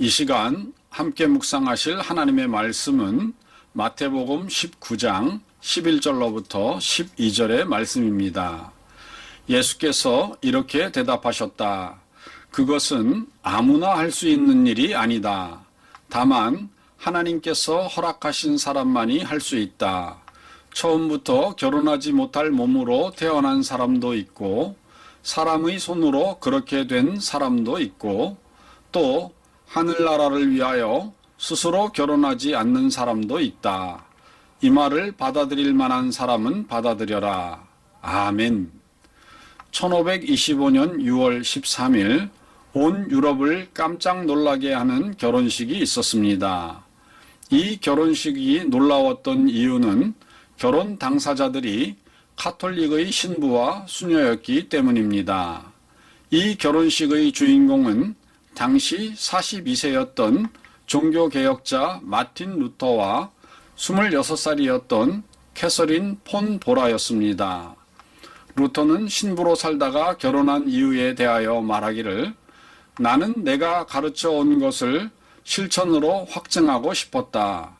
이 시간 함께 묵상하실 하나님의 말씀은 마태복음 19장 11절로부터 12절의 말씀입니다. 예수께서 이렇게 대답하셨다. 그것은 아무나 할 수 있는 일이 아니다. 다만 하나님께서 허락하신 사람만이 할 수 있다. 처음부터 결혼하지 못할 몸으로 태어난 사람도 있고, 사람의 손으로 그렇게 된 사람도 있고, 또 하늘나라를 위하여 스스로 결혼하지 않는 사람도 있다. 이 말을 받아들일 만한 사람은 받아들여라. 아멘. 1525년 6월 13일 온 유럽을 깜짝 놀라게 하는 결혼식이 있었습니다. 이 결혼식이 놀라웠던 이유는 결혼 당사자들이 카톨릭의 신부와 수녀였기 때문입니다. 이 결혼식의 주인공은 당시 42세였던 종교개혁자 마틴 루터와 26살이었던 캐서린 폰 보라였습니다. 루터는 신부로 살다가 결혼한 이유에 대하여 말하기를 나는 내가 가르쳐 온 것을 실천으로 확증하고 싶었다.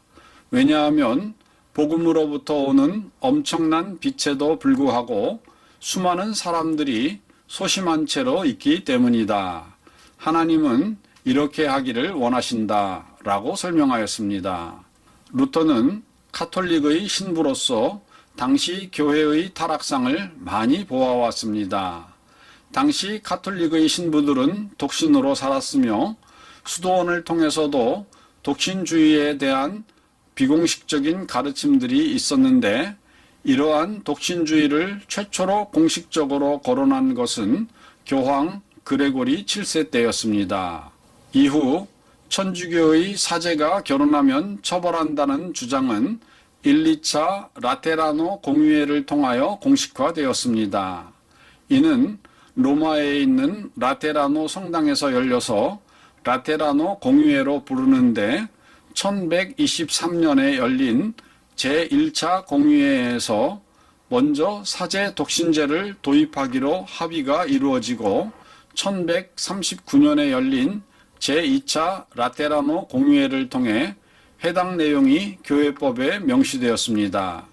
왜냐하면 복음으로부터 오는 엄청난 빛에도 불구하고 수많은 사람들이 소심한 채로 있기 때문이다. 하나님은 이렇게 하기를 원하신다. 라고 설명하였습니다. 루터는 카톨릭의 신부로서 당시 교회의 타락상을 많이 보아왔습니다. 당시 카톨릭의 신부들은 독신으로 살았으며 수도원을 통해서도 독신주의에 대한 비공식적인 가르침들이 있었는데 이러한 독신주의를 최초로 공식적으로 거론한 것은 교황 그레고리 7세 때였습니다. 이후 천주교의 사제가 결혼하면 처벌한다는 주장은 1, 2차 라테라노 공유회를 통하여 공식화되었습니다. 이는 로마에 있는 라테라노 성당에서 열려서 라테라노 공유회로 부르는데 1123년에 열린 제1차 공유회에서 먼저 사제 독신제를 도입하기로 합의가 이루어지고 1139년에 열린 제2차 라테라노 공유회를 통해 해당 내용이 교회법에 명시되었습니다.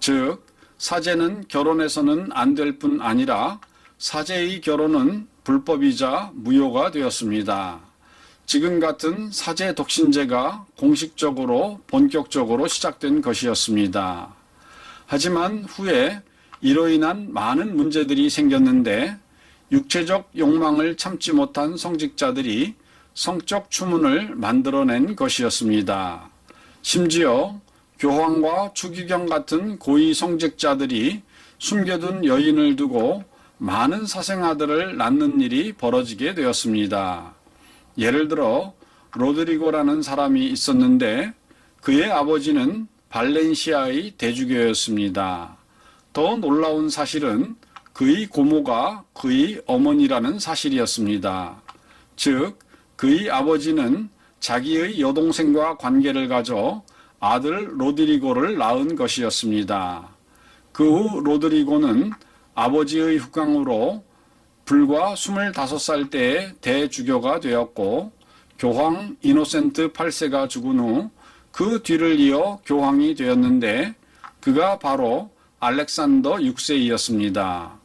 즉, 사제는 결혼해서는 안 될 뿐 아니라 사제의 결혼은 불법이자 무효가 되었습니다. 지금 같은 사제 독신제가 공식적으로 본격적으로 시작된 것이었습니다. 하지만 후에 이로 인한 많은 문제들이 생겼는데 육체적 욕망을 참지 못한 성직자들이 성적 추문을 만들어낸 것이었습니다. 심지어 교황과 추기경 같은 고위 성직자들이 숨겨둔 여인을 두고 많은 사생아들을 낳는 일이 벌어지게 되었습니다. 예를 들어 로드리고라는 사람이 있었는데 그의 아버지는 발렌시아의 대주교였습니다. 더 놀라운 사실은 그의 고모가 그의 어머니라는 사실이었습니다. 즉, 그의 아버지는 자기의 여동생과 관계를 가져 아들 로드리고를 낳은 것이었습니다. 그 후 로드리고는 아버지의 후광으로 불과 25살 때에 대주교가 되었고 교황 이노센트 8세가 죽은 후 그 뒤를 이어 교황이 되었는데 그가 바로 알렉산더 6세이었습니다.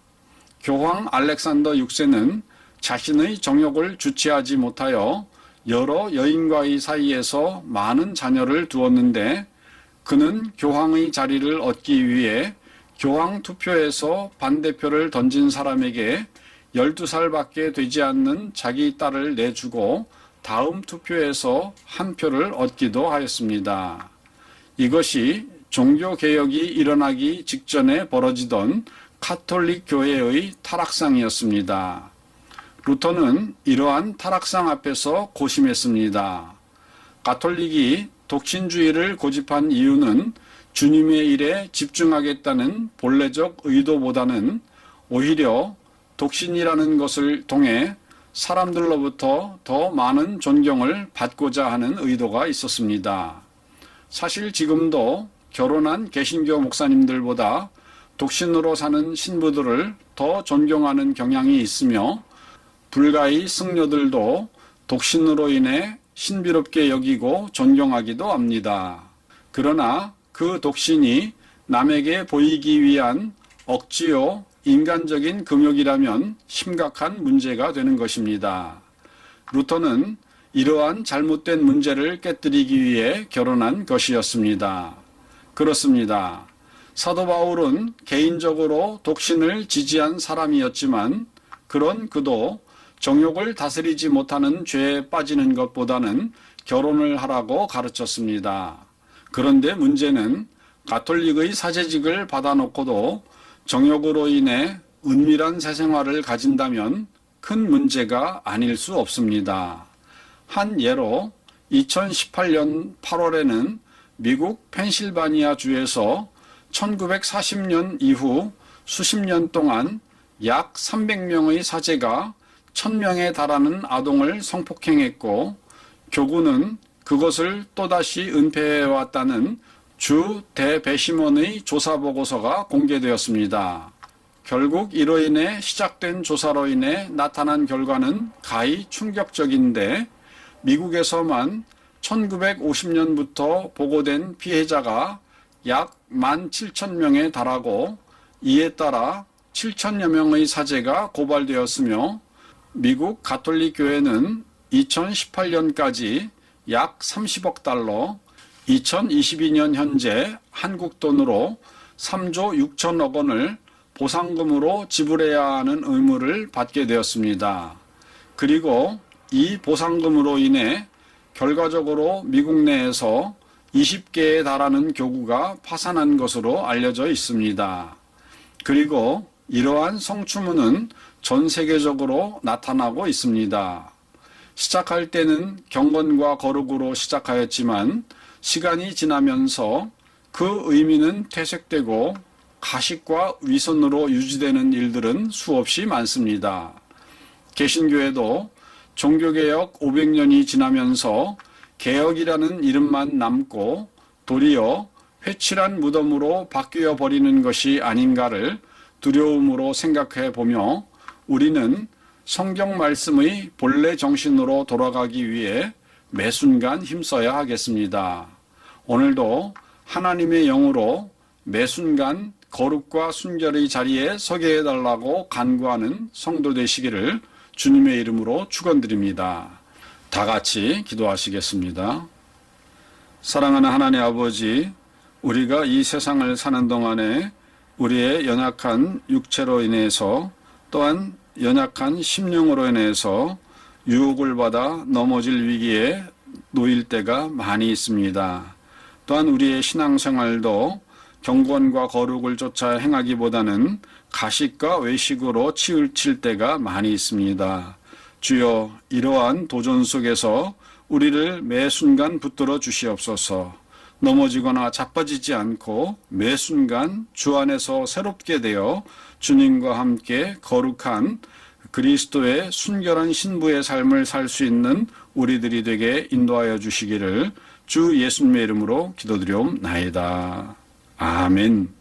교황 알렉산더 6세는 자신의 정욕을 주체하지 못하여 여러 여인과의 사이에서 많은 자녀를 두었는데 그는 교황의 자리를 얻기 위해 교황 투표에서 반대표를 던진 사람에게 12살밖에 되지 않는 자기 딸을 내주고 다음 투표에서 한 표를 얻기도 하였습니다. 이것이 종교개혁이 일어나기 직전에 벌어지던 카톨릭 교회의 타락상이었습니다. 루터는 이러한 타락상 앞에서 고심했습니다. 가톨릭이 독신주의를 고집한 이유는 주님의 일에 집중하겠다는 본래적 의도보다는 오히려 독신이라는 것을 통해 사람들로부터 더 많은 존경을 받고자 하는 의도가 있었습니다. 사실 지금도 결혼한 개신교 목사님들보다 독신으로 사는 신부들을 더 존경하는 경향이 있으며 불가의 승려들도 독신으로 인해 신비롭게 여기고 존경하기도 합니다. 그러나 그 독신이 남에게 보이기 위한 억지요 인간적인 금욕이라면 심각한 문제가 되는 것입니다. 루터는 이러한 잘못된 문제를 깨뜨리기 위해 결혼한 것이었습니다. 그렇습니다. 사도 바울은 개인적으로 독신을 지지한 사람이었지만 그런 그도 정욕을 다스리지 못하는 죄에 빠지는 것보다는 결혼을 하라고 가르쳤습니다. 그런데 문제는 가톨릭의 사제직을 받아놓고도 정욕으로 인해 은밀한 새생활을 가진다면 큰 문제가 아닐 수 없습니다. 한 예로 2018년 8월에는 미국 펜실바니아 주에서 1940년 이후 수십 년 동안 약 300명의 사제가 1000명에 달하는 아동을 성폭행했고 교구는 그것을 또다시 은폐해왔다는 주 대배심원의 조사 보고서가 공개되었습니다. 결국 이로 인해 시작된 조사로 인해 나타난 결과는 가히 충격적인데 미국에서만 1950년부터 보고된 피해자가 약 17,000명에 달하고 이에 따라 7천여 명의 사제가 고발되었으며 미국 가톨릭 교회는 2018년까지 약 30억 달러, 2022년 현재 한국 돈으로 3조 6천억 원을 보상금으로 지불해야 하는 의무를 받게 되었습니다. 그리고 이 보상금으로 인해 결과적으로 미국 내에서 20개에 달하는 교구가 파산한 것으로 알려져 있습니다. 그리고 이러한 성추문은 전 세계적으로 나타나고 있습니다. 시작할 때는 경건과 거룩으로 시작하였지만 시간이 지나면서 그 의미는 퇴색되고 가식과 위선으로 유지되는 일들은 수없이 많습니다. 개신교에도 종교개혁 500년이 지나면서 개혁이라는 이름만 남고 도리어 회칠한 무덤으로 바뀌어 버리는 것이 아닌가를 두려움으로 생각해 보며 우리는 성경 말씀의 본래 정신으로 돌아가기 위해 매 순간 힘써야 하겠습니다. 오늘도 하나님의 영으로 매 순간 거룩과 순결의 자리에 서게 해달라고 간구하는 성도 되시기를 주님의 이름으로 축원드립니다. 다 같이 기도하시겠습니다. 사랑하는 하나님 아버지, 우리가 이 세상을 사는 동안에 우리의 연약한 육체로 인해서 또한 연약한 심령으로 인해서 유혹을 받아 넘어질 위기에 놓일 때가 많이 있습니다. 또한 우리의 신앙생활도 경건과 거룩을 쫓아 행하기보다는 가식과 외식으로 치우칠 때가 많이 있습니다. 주여 이러한 도전 속에서 우리를 매 순간 붙들어 주시옵소서. 넘어지거나 자빠지지 않고 매 순간 주 안에서 새롭게 되어 주님과 함께 거룩한 그리스도의 순결한 신부의 삶을 살 수 있는 우리들이 되게 인도하여 주시기를 주 예수님의 이름으로 기도드리옵나이다. 아멘.